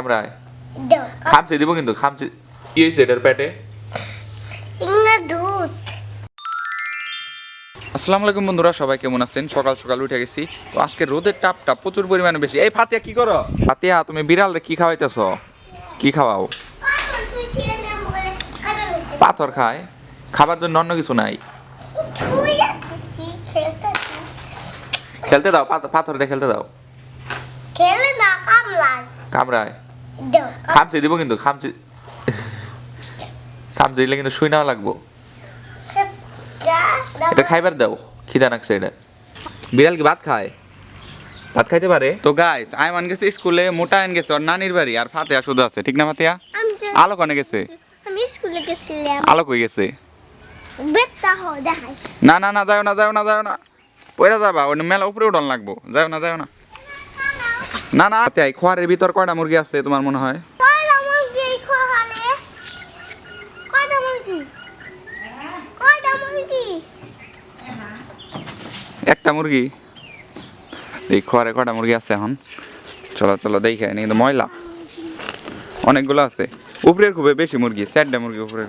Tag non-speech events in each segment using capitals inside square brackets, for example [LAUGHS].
কামড়ায়? দাও খামচে দিব কিন্তু খামচে। কি হয়েছে এটার পেটে? দুধ। আসসালামু আলাইকুম বন্ধুরা সবাই কেমন আছেন? সকাল সকাল উঠে গেছি। তো আজকে রোদের টাপটা প্রচুর পরিমাণে বেশি। এই ফাতিয়া কি করো? ফাতিয়া তুমি বিড়াল কি খাওয়াইতেছ? কি খাওয়াও? পাথর খায়? খাবার জন্য অন্য কিছু নাই? খেলতে দাও পাথ- পাথর দিয়ে খেলতে দাও। খেলে না কামড়ায়? খামচে দিব কিন্তু খামচে। খামচে দিলে কিন্তু শুই নেওয়া লাগবো এটা খাইবার দাও খিদা নাকছে এটা। বিড়াল কি ভাত খায়? ভাত খাইতে পারে? তো গাইস আয়মান গেছে স্কুলে মোটা আইন গেছে ওর নানির বাড়ি আর ফাতেহা শুধু আছে ঠিক না তো আলো কনে গেছে? আমি স্কুলে গেছিলাম। আলো কই গেছে? বেতা হো দেখাই। না না না যাও না যাও না যাও না। পয়রা যাবা ওই মেলা উপরে উঠন লাগবো। যাও না যাও না। না না তাই খোয়ারের ভিতর কয়টা মুরগি আছে তোমার মনে হয়? একটা মুরগি? এই খোয়ারে কয়টা মুরগি আছে এখন? চলো চলো দেখে নি কিন্তু ময়লা। অনেকগুলো আছে। উপরের খুবই বেশি মুরগি চারটা মুরগি উপরের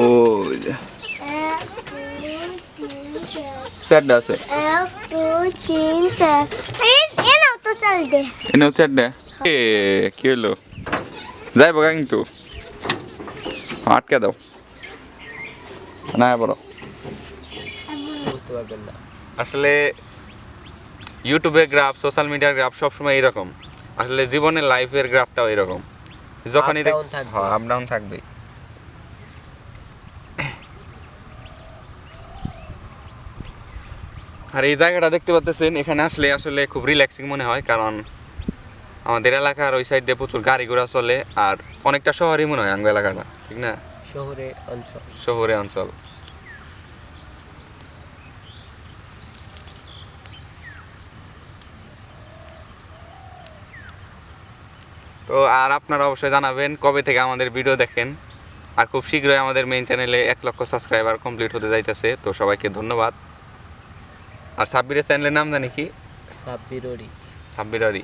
ও চারটা আছে। এক দুই তিন চার। এই এ নাও তো চাল দে এ কি হলো? যাইব কিন্তু। আটকে দাও। না বড় বুঝতে পারবেন না। আসলে ইউটিউবে গ্রাফ সোশ্যাল মিডিয়ার গ্রাফ সবসময় এরকম আসলে জীবনের লাইফের গ্রাফটাও এরকম যখনই। হ্যাঁ আপ ডাউন থাকবে আর এই জায়গাটা দেখতে পাচ্ছেন এখানে আসলে আসলে খুব রিল্যাক্সিং মনে হয় কারণ আমাদের এলাকার ওই সাইড দিয়ে প্রচুর গাড়ি ঘোড়া চলে আর অনেকটা শহরই মনে হয় আঙ্গ এলাকাটা ঠিক না? শহরে অঞ্চল। শহরে অঞ্চল। তো আর আপনারা অবশ্যই জানাবেন কবে থেকে আমাদের ভিডিও দেখেন আর খুব শীঘ্রই আমাদের মেইন চ্যানেলে এক লক্ষ সাবস্ক্রাইবার কমপ্লিট হতে যাইতেছে তো সবাইকে ধন্যবাদ। আর সাব্বিরের চ্যানেলের নাম জানি কি? সাব্বিররি সাব্বিরারি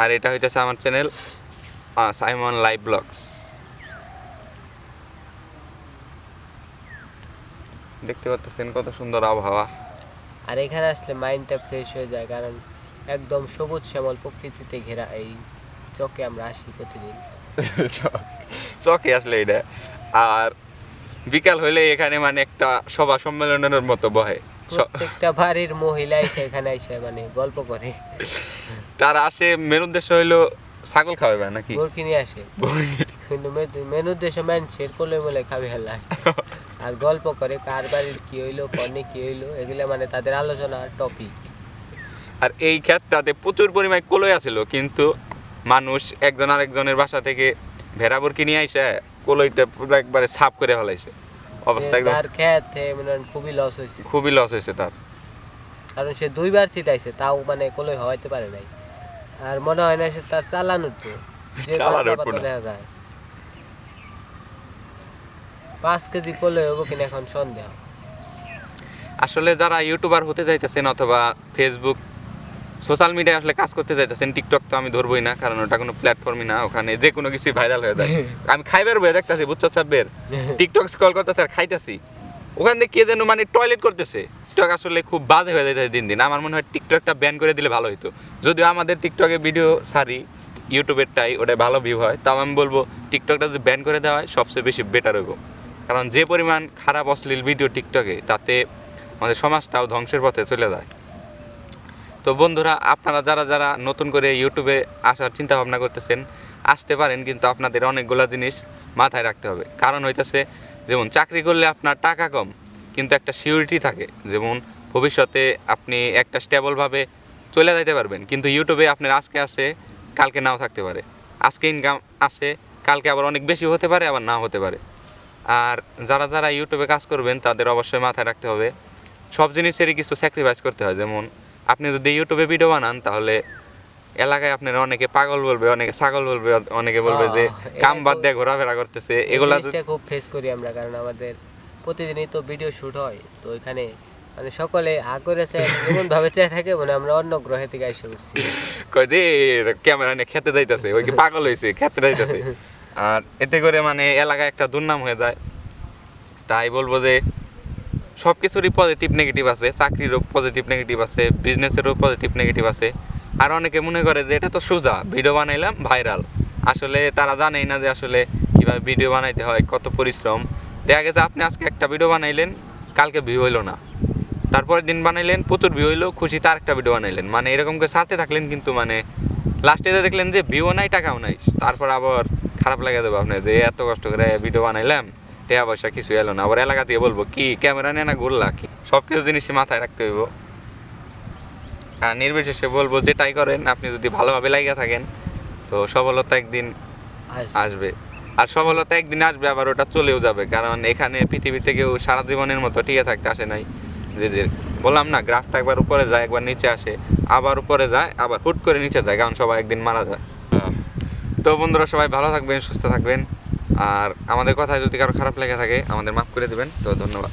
আর এটা হইতেছে আমার চ্যানেল সাইমন লাইভ ব্লগস। দেখতে পাচ্ছেন কত সুন্দর আবহাওয়া। আর এখানে আসলে মাইন্ডটা ফ্রেশ হয়ে যায় কারণ একদম সবুজ শ্যামল প্রকৃতিতে ঘেরা এই চকে আমরা আসি প্রতিদিন। [LAUGHS] চকে আসলে এটা। আর বিকাল হলে এখানে মানে একটা সভা সম্মেলনের মতো বহে। প্রত্যেকটা বাড়ির মহিলাই সেখানে এসে মানে গল্প করে। তার আসে মেন উদ্দেশ্য হইল ছাগল খাওয়াবে নাকি? গোর কিনে আসে। কিন্তু মেনুর দেশে মানুষের কোলে মোলে খাবি হেলা আর গল্প করে কার বাড়ির কি হইল কনে কি হইল এগুলো মানে তাদের আলোচনার টপিক আর এই ক্ষেত্রে ক্ষেতটাতে প্রচুর পরিমাণে কলই আছিল কিন্তু মানুষ একজন আরেকজনের বাসা থেকে ভেড়াবর কিনে আইসে কলইটা একবারে সাফ করে ফেলাইছে। অবস্থা একদম। খেত মনে খুবই লস হয়েছে। খুবই লস হয়েছে তার। কারণ সে দুইবার ছিটাইছে তাও মানে হওয়াইতে পারে নাই। আর মনে হয় না সে তার [LAUGHS] যে চালানোর পাতলা পাতলা দেখা যায়। পাঁচ কেজি কলই হব কিনা এখন সন্দেহ। আসলে যারা ইউটিউবার হতে চাইতেছেন অথবা ফেসবুক সোশ্যাল মিডিয়ায় আসলে কাজ করতে চাইতেছেন টিকটক তো আমি ধরবই না কারণ ওটা কোনো প্ল্যাটফর্মই না ওখানে যে কোনো কিছুই ভাইরাল হয়ে যায়। [LAUGHS] আমি খাইবার বয়ে দেখতেছি বুঝছ সাব্বের? টিকটক স্ক্রল করতেছে আর খাইতেছি। ওখান থেকে কে যেন মানে টয়লেট করতেছে। টিকটক আসলে খুব বাজে হয়ে যাইতেছে দিন দিন। আমার মনে হয় টিকটকটা ব্যান করে দিলে ভালো হতো যদিও আমাদের টিকটকে ভিডিও সারি ইউটিউবেরটাই ওটা ভালো ভিউ হয়। তাও আমি বলব টিকটকটা যদি ব্যান করে দেওয়া হয় সবচেয়ে বেশি বেটার হইব। কারণ যে পরিমাণ খারাপ অশ্লীল ভিডিও টিকটকে তাতে আমাদের সমাজটাও ধ্বংসের পথে চলে যায়। তো বন্ধুরা, আপনারা যারা যারা নতুন করে ইউটিউবে আসার চিন্তা ভাবনা করতেছেন, আসতে পারেন কিন্তু আপনাদের অনেকগুলো জিনিস মাথায় রাখতে হবে। কারণ হইতেছে, যেমন চাকরি করলে আপনার টাকা কম, কিন্তু একটা সিউরিটি থাকে। যেমন ভবিষ্যতে আপনি একটা স্টেবলভাবে চলে যাইতে পারবেন, কিন্তু ইউটিউবে আপনার আজকে আছে, কালকে নাও থাকতে পারে। আজকে ইনকাম আছে, কালকে আবার অনেক বেশি হতে পারে, আবার নাও হতে পারে। আর যারা যারা ইউটিউবে কাজ করবেন, তাদের অবশ্যই মাথায় রাখতে হবে, সব জিনিসেরই কিছু স্যাক্রিফাইস করতে হয়। যেমন আপনি যদি ইউটিউবে ভিডিও বানান তাহলে এলাকায় আপনার অনেকে পাগল বলবে অনেকে ছাগল বলবে অনেকে বলবে যে কাম বাদ দিয়ে ঘোরাফেরা করতেছে। এগুলা খুব ফেস করি আমরা কারণ আমাদের প্রতিদিনই তো ভিডিও শুট হয়। তো এখানে মানে সকলে হা করেছে এমন ভাবে চেয়ে থাকে মানে আমরা অন্য গ্রহে থেকে এসে উঠছি কয় দে ক্যামেরা নিয়ে খেতে যাইতেছে ওই কি পাগল হয়েছে খেতে যাইতেছে। আর এতে করে মানে এলাকায় একটা দুর্নাম হয়ে যায়। তাই বলব যে সব কিছুরই পজিটিভ নেগেটিভ আছে, চাকরিরও পজিটিভ নেগেটিভ আছে বিজনেসেরও পজিটিভ নেগেটিভ আছে। আর অনেকে মনে করে যে এটা তো সোজা ভিডিও বানাইলাম ভাইরাল আসলে তারা জানেই না যে আসলে কীভাবে ভিডিও বানাইতে হয়, কত পরিশ্রম। দেখা গেছে আপনি আজকে একটা ভিডিও বানাইলেন, কালকে ভিউ হইল না। তারপরের দিন বানাইলেন, প্রচুর ভিউ হইল, খুশি তার একটা ভিডিও বানাইলেন। মানে এরকম করে সাথে থাকলেন কিন্তু মানে লাস্টে যে দেখলেন যে ভিউ নাই, টাকাও নাই। তারপর আবার খারাপ লাগে দেবো আপনি যে এত কষ্ট করে ভিডিও বানাইলাম। টাকা পয়সা কিছু এলো না। আবার এলাকা দিয়ে বলব কি ক্যামেরা নিয়ে না ঘুরলা কি? সব কিছু জিনিসই মাথায় রাখতে হইব। আর নির্বিশেষে বলব যেটাই করেন আপনি যদি ভালোভাবে লাগিয়ে থাকেন তো সফলতা একদিন আসবে। আর সফলতা একদিন আসবে আবার ওটা চলেও যাবে। কারণ এখানে পৃথিবীতে কেউ সারা জীবনের মতো টিকে থাকতে আসে নাই। যে যে বললাম না গ্রাফটা একবার উপরে যায় একবার নিচে আসে। আবার উপরে যায় আবার হুট করে নিচে যায় কারণ সবাই একদিন মারা যায়। তো বন্ধুরা সবাই ভালো থাকবেন সুস্থ থাকবেন। আর আমাদের কথায় যদি কারও খারাপ লেগে থাকে আমাদের মাফ করে দেবেন। তো ধন্যবাদ।